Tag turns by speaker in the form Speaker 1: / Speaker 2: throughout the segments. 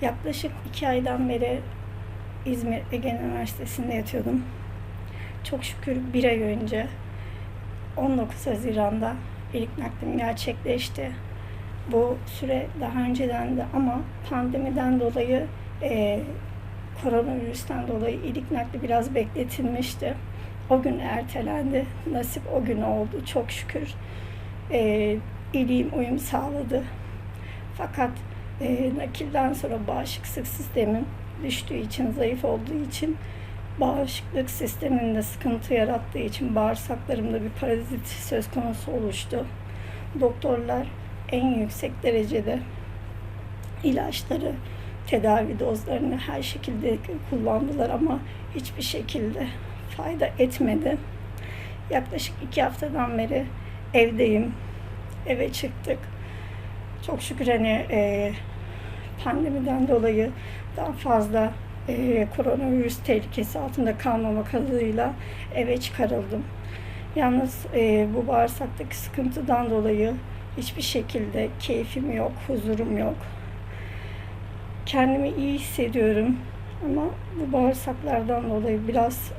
Speaker 1: Yaklaşık iki aydan beri İzmir Ege Üniversitesi'nde yatıyordum. Çok şükür bir ay önce 19 Haziran'da ilk naklim gerçekleşti. Bu süre daha önceden de ama pandemiden dolayı e, koronavirüsten dolayı ilik nakli biraz bekletilmişti. O gün ertelendi. Nasip o gün oldu. Çok şükür e, iliğim uyum sağladı. Fakat e, nakilden sonra bağışıklık sistemim düştüğü için, zayıf olduğu için bağışıklık sisteminde sıkıntı yarattığı için bağırsaklarımda bir parazit söz konusu oluştu. Doktorlar en yüksek derecede ilaçları, tedavi dozlarını her şekilde kullandılar ama hiçbir şekilde fayda etmedi. Yaklaşık iki haftadan beri evdeyim. Eve çıktık. Çok şükür hani e, pandemiden dolayı daha fazla e, koronavirüs tehlikesi altında kalmamak adıyla eve çıkarıldım. Yalnız e, bu bağırsaktaki sıkıntıdan dolayı hiçbir şekilde keyfim yok, huzurum yok. Kendimi iyi hissediyorum ama bu bağırsaklardan dolayı biraz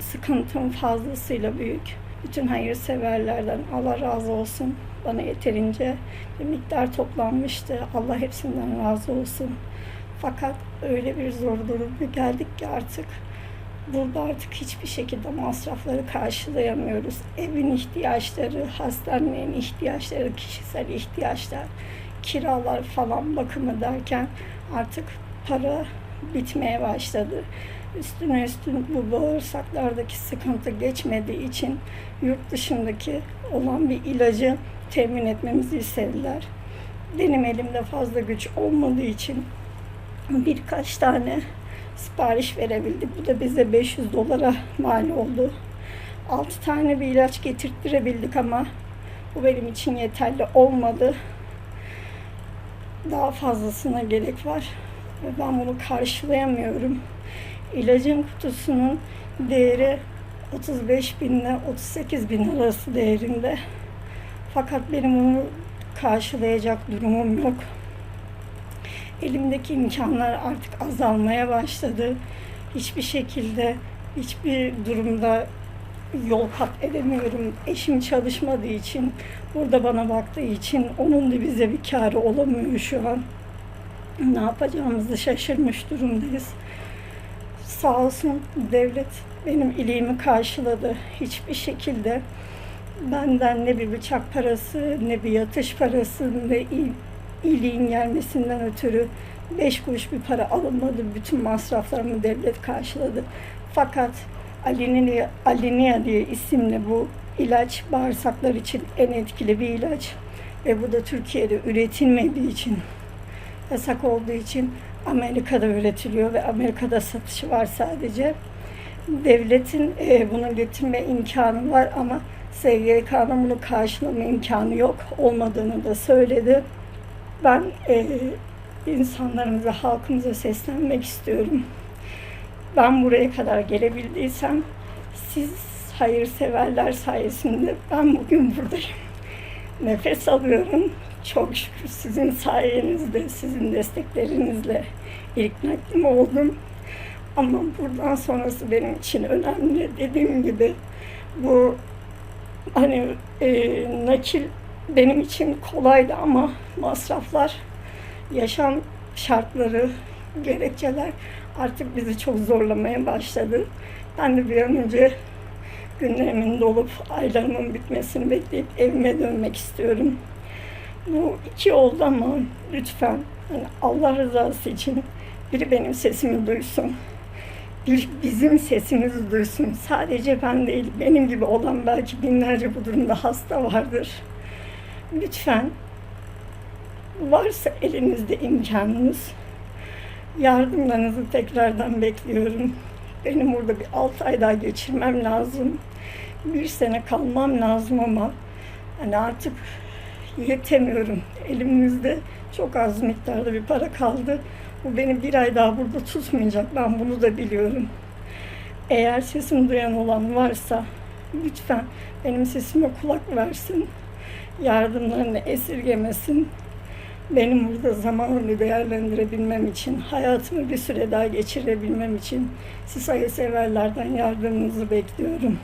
Speaker 1: sıkıntım fazlasıyla büyük. Bütün hayırseverlerden Allah razı olsun. Bana yeterince bir miktar toplanmıştı. Allah hepsinden razı olsun. Fakat öyle bir zor duruma geldik ki artık burada artık hiçbir şekilde masrafları karşılayamıyoruz. Evin ihtiyaçları, hastanenin ihtiyaçları, kişisel ihtiyaçlar, kiralar falan bakımı derken artık para bitmeye başladı. Üstüne üstün bu bağırsaklardaki sıkıntı geçmediği için yurt dışındaki olan bir ilacı temin etmemizi istediler. Benim elimde fazla güç olmadığı için birkaç tane sipariş verebildik. Bu da bize 500 dolara mal oldu. 6 tane bir ilaç getirttirebildik ama bu benim için yeterli olmadı. Daha fazlasına gerek var ve ben bunu karşılayamıyorum. İlacın kutusunun değeri 35 bin ile 38 bin arası değerinde. Fakat benim onu karşılayacak durumum yok. Elimdeki imkanlar artık azalmaya başladı. Hiçbir şekilde, hiçbir durumda yol kat edemiyorum. Eşim çalışmadığı için, burada bana baktığı için onun da bize bir kârı olamıyor şu an. Ne yapacağımızı şaşırmış durumdayız. Sağ olsun devlet benim iliğimi karşıladı. Hiçbir şekilde benden ne bir bıçak parası, ne bir yatış parası, ne il, iliğin gelmesinden ötürü beş kuruş bir para alınmadı. Bütün masraflarımı devlet karşıladı. Fakat Alinia, Alinia diye isimli bu ilaç bağırsaklar için en etkili bir ilaç. Ve bu da Türkiye'de üretilmediği için, yasak olduğu için Amerika'da üretiliyor ve Amerika'da satışı var sadece. Devletin e, bunu getirme imkanı var ama SGK'nın bunu karşılama imkanı yok olmadığını da söyledi. Ben e, insanlarımıza, halkımıza seslenmek istiyorum. Ben buraya kadar gelebildiysem siz hayırseverler sayesinde ben bugün buradayım. Nefes alıyorum. Çok şükür sizin sayenizde, sizin desteklerinizle ilk naklim oldum. Ama buradan sonrası benim için önemli. Dediğim gibi bu hani e, nakil benim için kolaydı ama masraflar, yaşam şartları, gerekçeler artık bizi çok zorlamaya başladı. Ben de bir an önce günlerimin dolup aylarımın bitmesini bekleyip evime dönmek istiyorum. Bu iki oldu ama lütfen hani Allah rızası için biri benim sesimi duysun. Bir bizim sesimizi duysun. Sadece ben değil, benim gibi olan belki binlerce bu durumda hasta vardır. Lütfen varsa elinizde imkanınız yardımlarınızı tekrardan bekliyorum. Benim burada bir 6 ay daha geçirmem lazım. Bir sene kalmam lazım ama hani artık yetemiyorum. Elimizde çok az miktarda bir para kaldı. Bu beni bir ay daha burada tutmayacak. Ben bunu da biliyorum. Eğer sesimi duyan olan varsa lütfen benim sesime kulak versin. Yardımlarını esirgemesin. benim burada zamanımı değerlendirebilmem için, hayatımı bir süre daha geçirebilmem için siz hayırseverlerden yardımınızı bekliyorum.